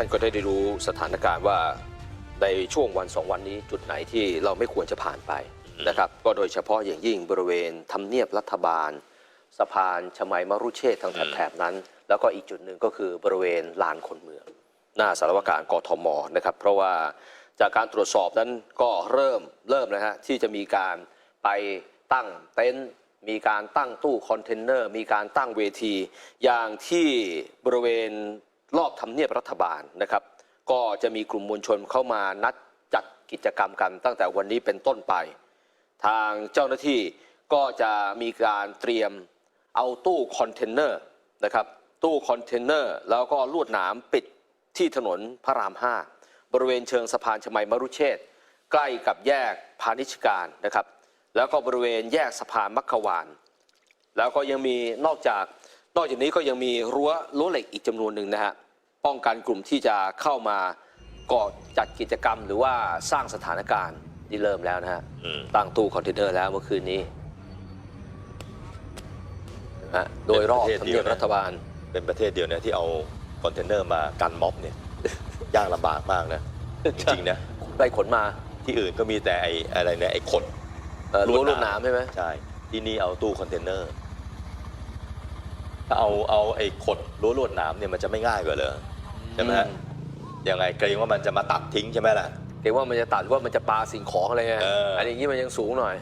ท่านก็ได้รู้สถานการณ์ว่าในช่วงวันสองวันนี้จุดไหนที่เราไม่ควรจะผ่านไปนะครับก็โดยเฉพาะอย่างยิ่งบริเวณทำเนียบรัฐบาล สะพานชมัยมรุเชษฐ์ทางแถบๆนั้น แล้วก็อีกจุดหนึ่งก็คือบริเวณลานคนเมือง หน้าสารวการกทมนะครับ เพราะว่าจากการตรวจสอบนั้นก็เริ่มเริ่มนะฮะที่จะมีการไปตั้งเต็นท์มีการตั้งตู้คอนเทนเนอร์ มีการตั้งเวที อย่างที่บริเวณ รอบทำเนียบรัฐบาลนะครับ ก็จะมีกลุ่มมวลชนเข้ามานัดจัดกิจกรรมกันตั้งแต่วันนี้เป็นต้นไป ทางเจ้าหน้าที่ก็จะมีการเตรียมเอาตู้คอนเทนเนอร์นะครับตู้คอนเทนเนอร์แล้วก็ลวดหนามปิดที่ถนนพระราม 5 บริเวณเชิงสะพานชมัยมรุเชษใกล้กับแยกพาณิชการนะครับ แล้วก็บริเวณแยกสะพานมัคควาน แล้วก็ยังมีนอกจากนอกจากนี้ก็ยังมีรั้วรั้วเหล็กอีกจำนวนหนึ่งนะฮะ ป้องกันกลุ่มที่จะเข้ามาก่อจัดกิจกรรม หรือว่าสร้างสถานการณ์ที่เริ่มแล้วนะฮะอืม ตั้งตู้คอนเทนเนอร์แล้วเมื่อคืนนี้นะฮะโดยรอบเป็นประเทศทำเดีเนียยวบนะ รัฐบาล เป็นประเทศเดียวเนี่ยที่เอาคอนเทนเนอร์มากันม็อบเนี่ย ยากลำบากมากนะจริงๆนะได้ขนมาที่อื่นก็มีแต่ไอ้อะไรเนี่ยไอ้ขดเอ่อลรั้ววดลวดหนานหามมใช่ไหมใช่ที่นี่เอาตู้คอนเทนเนอร์ ถ้าเอาเอาไอ้ขดรั้วลวดหนามเนี่ยมันจะไม่ง่ายกว่าเลยใช่ไหมฮะยังไงเกรงว่ามันจะมาตัดทิ้งใช่ไหมล่ะ เกรงว่ามันจะตัดหรือว่ามันจะปาสิ่งของอะไรเงี้ยเอออั อันนี้มันยังสูงหน่อย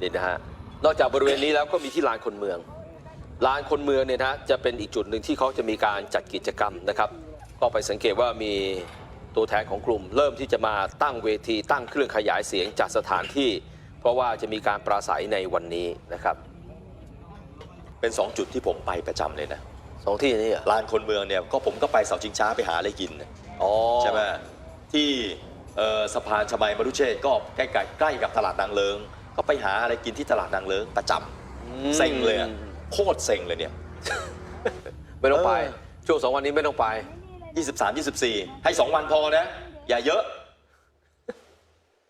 นี่นะฮะนอกจากบริเวณนี้แล้วก็มีที่ลานคนเมืองลานคนเมืองเนี่ยนะฮะจะเป็นอีกจุดหนึ่งที่เขาจะมีการจัดกิจกรรมนะครับ ก็ไปสังเกตว่ามีตัวแทนของกลุ่ม เริ่มที่จะมาตั้งเวทีตั้งเครื่องขยายเสียงจากสถานที่ เพราะว่าจะมีการปราศัยในวันนี้นะครับ เป็นสองจุดที่ผมไปประจำเลยนะสองที่นี้เหรอลานคนเมืองเนี่ยก็ผมก็ไปเสาชิงช้าไปหาอะไรกินนะอ๋อใช่ไหมที่เอ่อสะพานชมัยมรุเชษฐ์ก็ใกล้ๆใกล้กับตลาดนางเลิง ก็ไปหาอะไรกินที่ตลาดนางเลิงประจำอืมเซ็งเลยอะโคตรเซ็งเลยเนี่ย ไม่ต้องไป เออ ช่วงสองวันนี้ไม่ต้องไป 23 24 ให้ 2 วันพอนะ อย่าเยอะ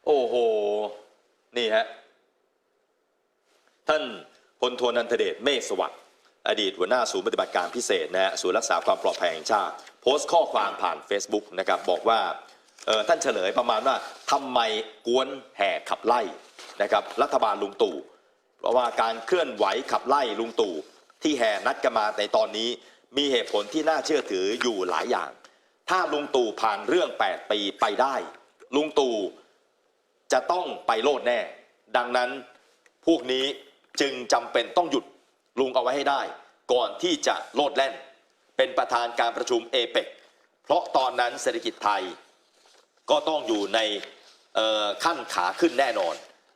โอ้โห นี่ฮะ ท่าน พลโทนันทเดชเมฆสวัสดิ์อดีตหัวหน้าศูนย์ปฏิบัติการพิเศษนะฮะศูนย์รักษาความปลอดภัยแห่งชาติ โพสต์ข้อความผ่าน Facebook นะครับบอกว่าท่านเฉลยประมาณว่าทำไมกวนแห่ขับไล่นะครับรัฐบาลลุงตู่เพราะว่าการเคลื่อนไหวขับไล่ลุงตู่ที่แห่นัดกันมาในตอนนี้ มีเหตุผลที่น่าเชื่อถืออยู่หลายอย่าง ถ้าลุงตู่ผ่านเรื่อง 8 ปีไปได้ ลุงตู่จะต้องไปโลดแน่ ดังนั้นพวกนี้ จึงจำเป็นต้องหยุดลุงเอาไว้ให้ได้ ก่อนที่จะโลดแล่น เป็นประธานการประชุมเอเปกเพราะตอนนั้นเศรษฐกิจไทย ก็ต้องอยู่ในขั้นขาขึ้นแน่นอน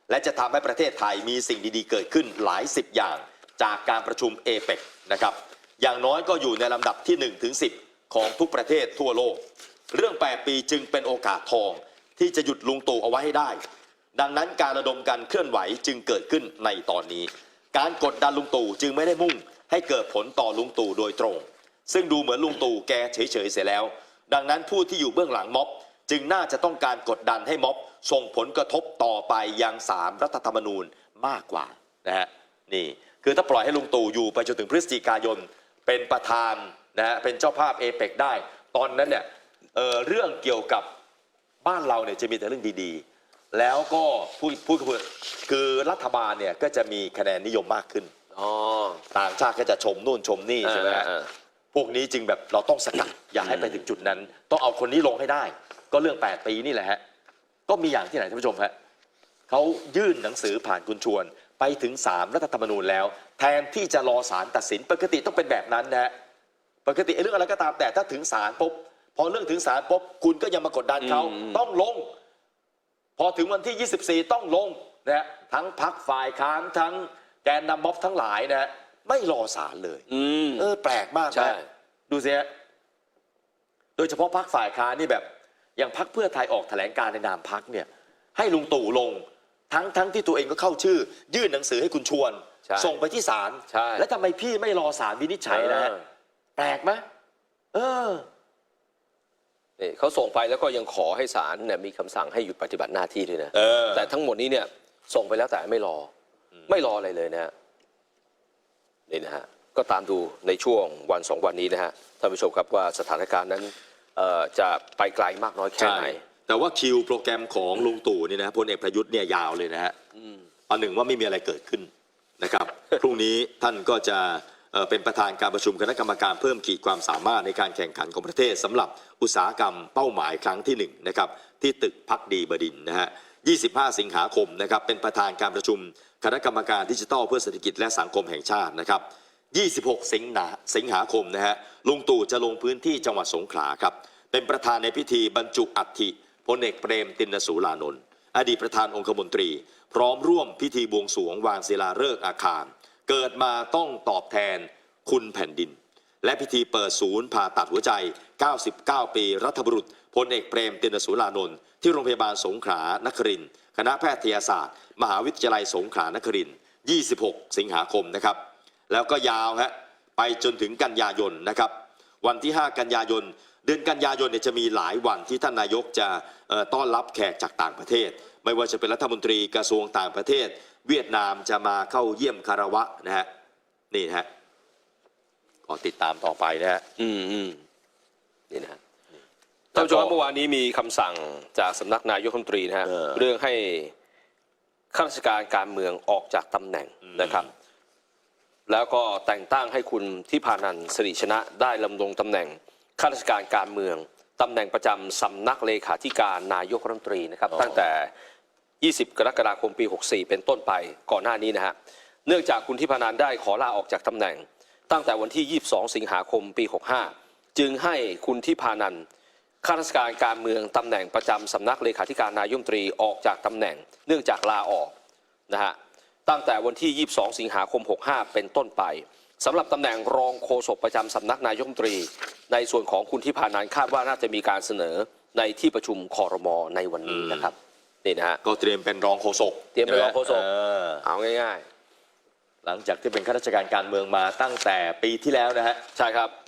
และจะทำให้ประเทศไทยมีสิ่งดีๆ เกิดขึ้นหลายสิบอย่างจากการประชุมเอเปกนะครับอย่างน้อยก็อยู่ในลำดับที่1ถึง10 ของทุกประเทศทั่วโลก เรื่อง 8 ปีจึงเป็นโอกาสทองที่จะหยุดลุงตู่เอาไว้ให้ได้ ดังนั้นการระดมการเคลื่อนไหวจึงเกิดขึ้นในตอนนี้ การกดดันลุงตู่จึงไม่ได้มุ่ง ให้เกิดผลต่อลุงตู่โดยตรง ซึ่งดูเหมือนลุงตู่แกเฉยๆเสียแล้ว ดังนั้นผู้ที่อยู่เบื้องหลังม็อบ จึงน่าจะต้องการกดดันให้ม็อบ ส่งผลกระทบต่อไปยังสามรัฐธรรมนูญมากกว่านะฮะนี่คือถ้าปล่อยให้ลุงตู่อยู่ไปจนถึงพฤศจิกายนเป็นประธานนะฮะเป็นเจ้าภาพเอเปกได้ ตอนนั้นเนี่ยเเรื่องเกี่ยวกับบ้านเราเนี่ยจะมีแต่เรื่องดีๆ แล้วก็พูดพูดคือคือรัฐบาลเนี่ยก็จะมีคะแนนนิยมมากขึ้น อ๋อ ต่างชาติก็จะชมนู่นชมนี่ใช่ไหมฮะเออเออพวกนี้จึงแบบเราต้องสกัดอย่าให้ไปถึงจุดนั้น ต้องเอาคนนี้ลงให้ได้ ก็เรื่อง 8 ปีนี่แหละฮะ ก็มีอย่างที่ไหนท่านผู้ชมฮะเขายื่นหนังสือผ่านคุณชวน ไปถึง3รัฐธรรมนูญแล้ว แทนที่จะรอศาลตัดสินปกติต้องเป็นแบบนั้นนะฮะ ปกติไอ้เรื่องอะไรก็ตามแต่ถ้าถึงศาลปุ๊บพอเรื่องถึงศาลปุ๊บคุณก็ยังมากดดันเขาอืม ต้องลง พอถึงวันที่ 24 ต้องลงนะฮะทั้งพักฝ่ายค้านทั้งแกนนำม็อบทั้งหลายนะฮะไม่รอศาลเลยอืม เออแปลกมากใช่ นะดูสิฮะโดยเฉพาะพักฝ่ายค้านนี่แบบ อย่างพักเพื่อไทยออกแถลงการในนามพักเนี่ย ให้ลุงตู่ลง ทั้งทั้งที่ตัวเองก็เข้าชื่อ ยื่นหนังสือให้คุณชวน ใช่ส่งไปที่ศาลใช่ แล้วทำไมพี่ไม่รอศาลวินิจฉัยนะฮะ เออ แปลกไหมเออ นี่เขาส่งไปแล้วก็ยังขอให้ศาลเนี่ยมีคำสั่งให้หยุดปฏิบัติหน้าที่ด้วยนะเออ แต่ทั้งหมดนี้เนี่ยส่งไปแล้วแต่ไม่รออไม่รออะไรเลยนะฮะนี่นะฮะก็ตามดูในช่วงวันสองวันนี้นะฮะท่านผู้ชมครับว่าสถานการณ์นั้นเอ่อจะไปไกลมากน้อยแค่ใช่ไหน แต่ว่าคิวโปรแกรมของลุงตู่นี่นะพลเอกประยุทธ์เนี่ยยาวเลยนะฮะอันหนึ่งว่าไม่มีอะไรเกิดขึ้นนะครับ พรุ่งนี้ท่านก็จะ เป็นประธานการประชุมคณะกรรมการเพิ่มขีดความสามารถในการแข่งขันของประเทศสำหรับอุตสาหกรรมเป้าหมายครั้งที่หนึ่งนะครับที่ตึกพักดีบดินนะฮะ 25 สิงหาคมนะครับเป็นประธานการประชุมคณะกรรมการดิจิทัลเพื่อเศรษฐกิจและสังคมแห่งชาตินะครับ 26 สิงหาสิงหาคมนะฮะลุงตู่จะลงพื้นที่จังหวัดสงขลาครับเป็นประธานในพิธีบรรจุอัฐิพลเอกเปรมตินสูรานนท์อดีตประธานองคมนตรี พร้อมร่วมพิธีบวงสรวงวางศิลาฤกษ์อาคาร เกิดมาต้องตอบแทนคุณแผ่นดิน และพิธีเปิดศูนย์ผ่าตัดหัวใจ 99 ปี รัฐบุรุษพลเอกเปรมตินสูรานนท์ที่โรงพยาบาลสงขลานครินคณะแพทยศาสตร์ มหาวิทยาลัยสงขลานคริน26 สิงหาคมนะครับ แล้วก็ยาวฮะไปจนถึงกันยายนนะครับ วันที่ 5 กันยายน เดือนกันยายนเนี่ยจะมีหลายวันที่ท่านนายกจะต้อนรับแขกจากต่างประเทศ ไม่ว่าจะเป็นรัฐมนตรีกระทรวงต่างประเทศ เวียดนามจะมาเข้าเยี่ยมคารวะนะฮะนี่นะฮะก็ติดตามต่อไปนะฮะอืมอืมนี่นะฮะ ท่านผู้ชมครับเมื่อวานนี้มีคำสั่งจากสำนักนายกรัฐมนตรีนะฮะเออเรื่องให้ข้าราชการการเมืองออกจากตำแหน่งนะครับ แล้วก็แต่งตั้งให้คุณทิพานันท์สิริชนะได้ลำดงตำแหน่งข้าราชการการเมืองตำแหน่งประจำสำนักเลขาธิการนายกรัฐมนตรีนะครับ ตั้งแต่ 20 กรกฎาคมปี 64 เป็นต้นไปก่อนหน้านี้นะฮะเนื่องจากคุณทิพานันได้ขอลาออกจากตำแหน่ง ตั้งแต่วันที่ 22 สิงหาคมปี 65 จึงให้คุณทิพานันข้าราชการการเมืองตำแหน่งประจำสำนักเลขาธิการนายมตรีออกจากตำแหน่ง เนื่องจากลาออกนะฮะตั้งแต่วันที่ 22 สิงหาคม 65 เป็นต้นไปสำหรับตำแหน่งรองโฆษกประจำสำนักนายกรัฐมนตรี ในส่วนของคุณทิพานันคาดว่าน่าจะมีการเสนอในที่ประชุมคอรมอในวันนี้นะครับ นี่นะฮะ ก็เตรียมเป็นรองโฆษกเตรียมเป็นรองโฆษก เออเอาง่ายหลังจากที่เป็นข้าราชการการเมืองมาตั้งแต่ปีที่แล้วนะฮะ ๆ ใช่ครับ「